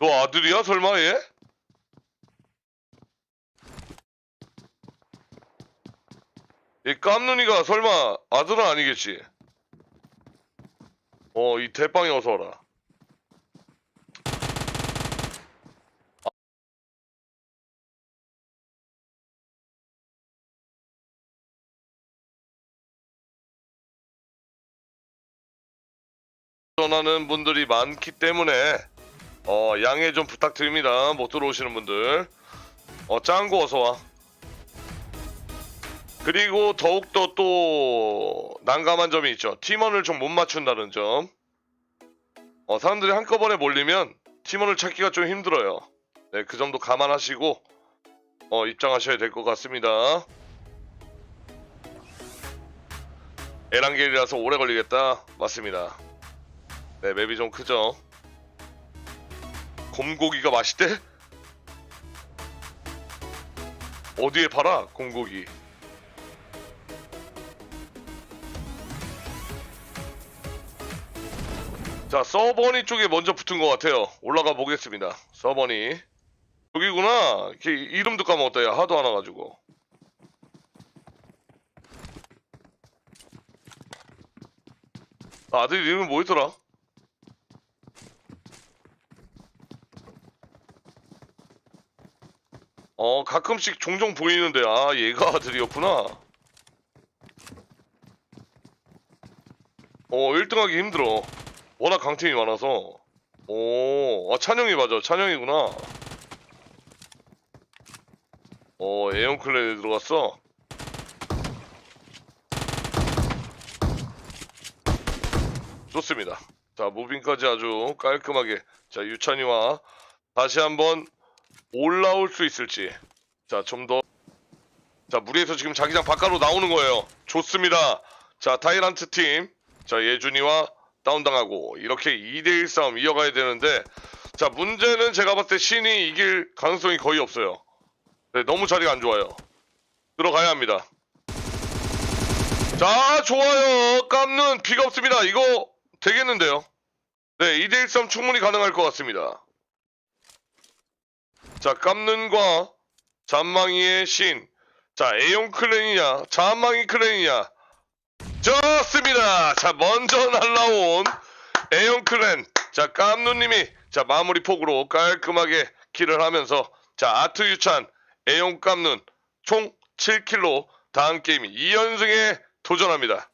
너 아들이야 설마 얘? 이 깜눈이가 설마 아들은 아니겠지? 어, 이 대빵이 어서 와라. 전하는 분들이 많기 때문에 어, 양해 좀 부탁드립니다. 못 들어오시는 분들. 어, 짱구 어서 와. 그리고 더욱더 또 난감한 점이 있죠. 팀원을 좀 못 맞춘다는 점. 어, 사람들이 한꺼번에 몰리면 팀원을 찾기가 좀 힘들어요. 네, 그 점도 감안하시고 어, 입장하셔야 될 것 같습니다. 에란겔이라서 오래 걸리겠다. 맞습니다. 네, 맵이 좀 크죠. 곰고기가 맛있대? 어디에 팔아? 곰고기. 자, 서버니 쪽에 먼저 붙은 것 같아요. 올라가 보겠습니다. 서버니. 여기구나. 이름도 까먹었다. 야, 하도 안 와가지고. 아, 아들 이름이 뭐였더라? 어, 가끔씩 종종 보이는데, 아, 얘가 아들이었구나. 어, 1등하기 힘들어. 워낙 강팀이 많아서. 오, 아, 찬영이 맞아. 찬영이구나. 어, 에온 클랜에 들어갔어. 좋습니다. 자, 무빙까지 아주 깔끔하게. 자, 유찬이와 다시 한번 올라올 수 있을지. 자, 좀 더. 자, 무리에서 지금 자기장 바깥으로 나오는 거예요. 좋습니다. 자, 타이란트 팀. 자, 예준이와 다운당하고 이렇게 2대1 싸움 이어가야 되는데 자, 문제는 제가 봤을 때 신이 이길 가능성이 거의 없어요. 네, 너무 자리가 안 좋아요. 들어가야 합니다. 자, 좋아요. 깜는 비가 없습니다. 이거 되겠는데요. 네, 2대1 싸움 충분히 가능할 것 같습니다. 자, 깜는과 잔망이의 신. 자, 에용 클랜이냐, 잔망이 클랜이냐. 좋습니다. 자, 먼저 날라온 에용 클랜. 자, 깜누님이 자, 마무리 폭으로 깔끔하게 킬을 하면서 자, 아트 유찬, 에용 깜눈 총 7킬로 다음 게임 2연승에 도전합니다.